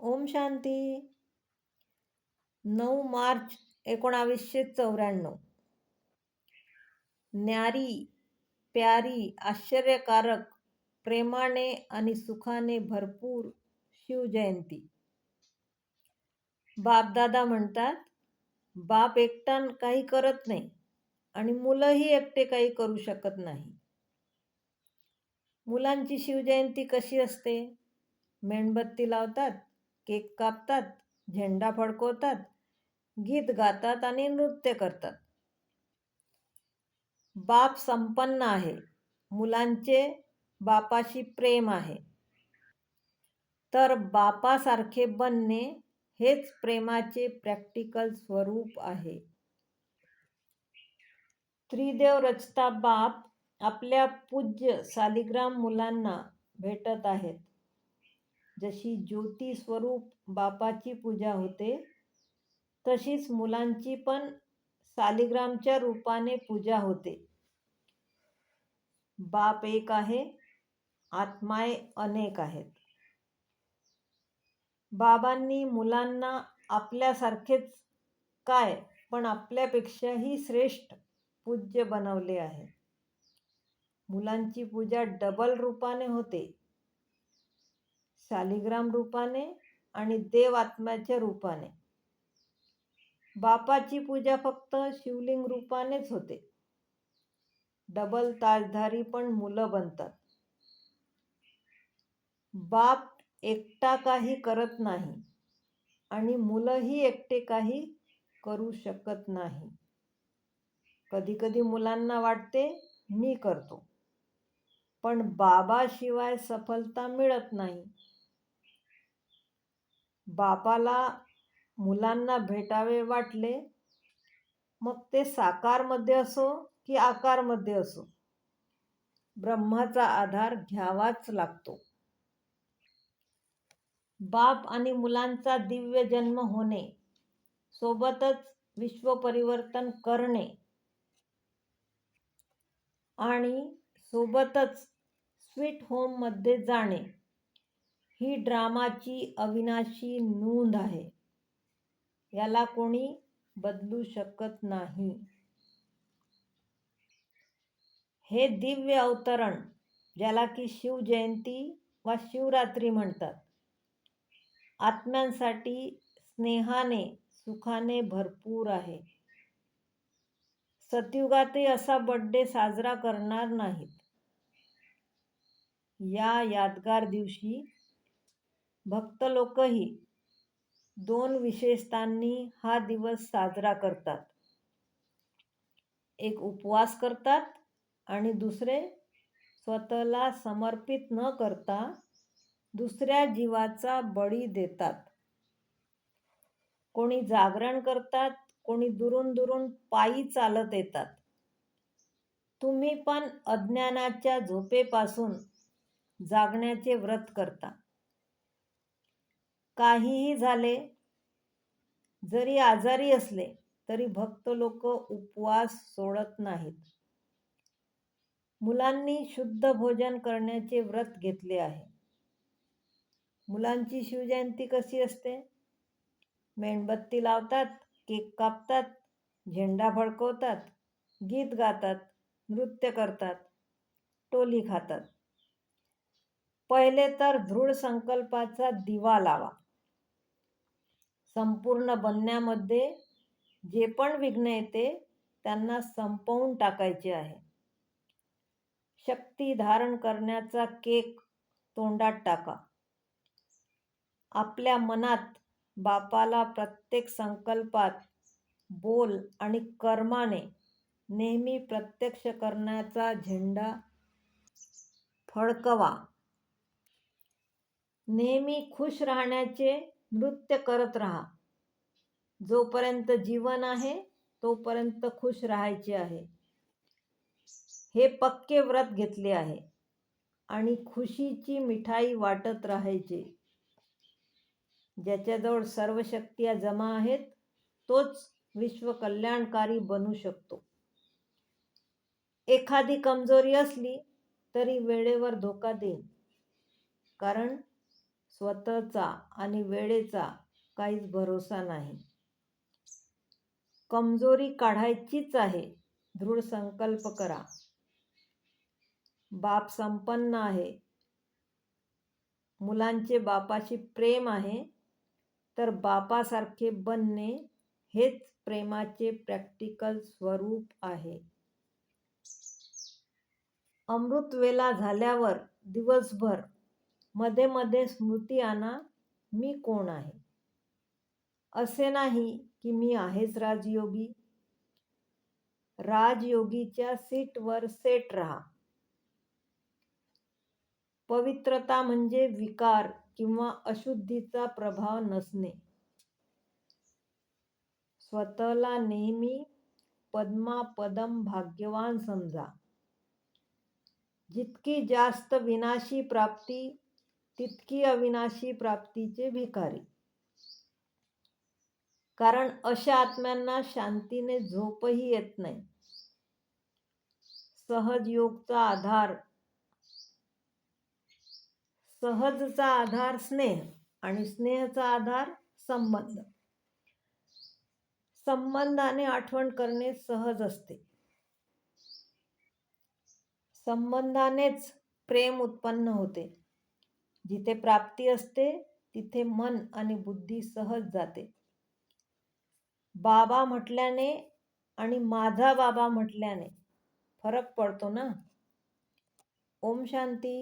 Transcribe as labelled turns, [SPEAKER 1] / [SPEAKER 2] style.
[SPEAKER 1] ओम शांती. नऊ मार्च एकोणावीसशे चौऱ्याण्णव. न्यारी प्यारी आश्चर्यकारक प्रेमाने आणि सुखाने भरपूर शिवजयंती. बापदादा म्हणतात बाप एकटान काही करत नाही आणि मुलंही एकटे काही करू शकत नाही. मुलांची शिवजयंती कशी असते? मेणबत्ती लावतात केक कापतात झेंडा फडकवतात गीत गातात आणि नृत्य करतात. बाप संपन्न आहे. मुलांचे बापाशी प्रेम आहे. तर बापासारखे बनणे हेच प्रेमाचे प्रॅक्टिकल स्वरूप आहे. त्रिदेव रचता बाप आपल्या पूज्य सालिग्राम मुलांना भेटत आहेत. जशी ज्योती स्वरूप बापाची पूजा होते तशीच मुलांची पण सालिग्रामच्या रूपाने पूजा होते. बाप एक आहे आत्माय अनेक आहेत. बाबांनी मुलांना आपल्यासारखेच काय पण आपल्यापेक्षाही श्रेष्ठ पूज्य बनवले आहे. मुलांची पूजा डबल रूपाने होते. शालिग्राम रूपाने आणि देव आत्म्याच्या रूपाने. बापाची पूजा फक्त शिवलिंग रूपानेच होते. डबल ताजधारी पण मुलं बनतात. बाप एकटा काही करत नाही आणि मुलंही एकटे काही करू शकत नाही. कधी कधी मुलांना वाटते मी करतो. पण बाबाशिवाय सफलता मिळत नाही. बापाला मुलांना भेटावे वाटले मग ते साकारमध्ये असो की आकारमध्ये असो ब्रह्माचा आधार घ्यावाच लागतो. बाप आणि मुलांचा दिव्य जन्म होणे सोबतच विश्व परिवर्तन करणे आणि सोबतच स्वीट होममध्ये जाणे. ही ड्रामाची अविनाशी नोंद आहे. याला कोणी बदलू शकत नाही. हे दिव्य अवतरण ज्याला की शिवजयंती वा शिवरात्री म्हणतात आत्म्यांसाठी स्नेहाने सुखाने भरपूर आहे. सतयुगातही असा बड्डे साजरा करणार नाहीत. या यादगार दिवशी भक्त लोकही दोन विशेषतांनी हा दिवस साजरा करतात. एक उपवास करतात आणि दुसरे स्वतःला समर्पित न करता दुसऱ्या जीवाचा बळी देतात. कोणी जागरण करतात कोणी दुरून दुरून पायी चालत येतात. तुम्ही पण अज्ञानाच्या झोपेपासून जागण्याचे व्रत करता. काहीही झाले जरी आजारी असले तरी भक्त लोक उपवास सोडत नाहीत. मुलांनी शुद्ध भोजन करण्याचे व्रत घेतले आहे. मुलांची शिवजयंती कशी असते? मेणबत्ती लावतात केक कापतात झेंडा फडकवतात गीत गातात नृत्य करतात टोली खातात. पहिले तर दृढ संकल्पाचा दिवा लावा. संपूर्ण बनण्यामध्ये जे पण विघ्न येते त्यांना संपवून टाकायचे आहे. शक्ती धारण करण्याचा केक तोंडात टाका. आपल्या मनात बापाला प्रत्येक संकल्पात बोल आणि कर्माने नेहमी प्रत्यक्ष करण्याचा झेंडा फडकवा. नेहमी खुश राहण्याचे नृत्य करत राहा. जोपर्यंत जीवन आहे तोपर्यंत खुश राहायचे आहे. हे पक्के व्रत घेतले आहे. आणि खुशीची मिठाई वाटत राहायचे. ज्याच्याजवळ सर्व शक्ती जमा आहेत तोच विश्व कल्याणकारी बनू शकतो. एखादी कमजोरी असली तरी वेळेवर धोका देईन. कारण स्वतःचा आणि वेळेचा काहीच भरोसा नाही. कमजोरी काढायचीच आहे. दृढ संकल्प करा. बाप संपन्न आहे. मुलांचे बापाशी प्रेम आहे. तर बापासारखे बनणे हेच प्रेमाचे प्रॅक्टिकल स्वरूप आहे. अमृतवेला झाल्यावर दिवसभरमध्ये मध्ये स्मृती आणा मी कोण आहे? असे नाही की मी आहेच राजयोगी? राजयोगीच्या सीटवर सेट राहा. पवित्रता म्हणजे विकार किंवा अशुद्धीचा प्रभाव नसणे. स्वतःला नेहमी पद्मापदम भाग्यवान समजा. जितकी जास्त विनाशी प्राप्ती तितकी अविनाशी प्राप्तीचे भिकारी. कारण अशा आत्म्यांना शांतीने झोपही येत नाही. सहज योगचा आधार सहजचा आधार स्नेह आणि स्नेहचा आधार संबंध. संबंधाने आठवण करणे सहज असते. संबंधानेच प्रेम उत्पन्न होते. जिथे प्राप्ती असते तिथे मन आणि बुद्धी सहज जाते. बाबा म्हटल्याने आणि माझा बाबा म्हटल्याने फरक पडतो ना? ओम शांती.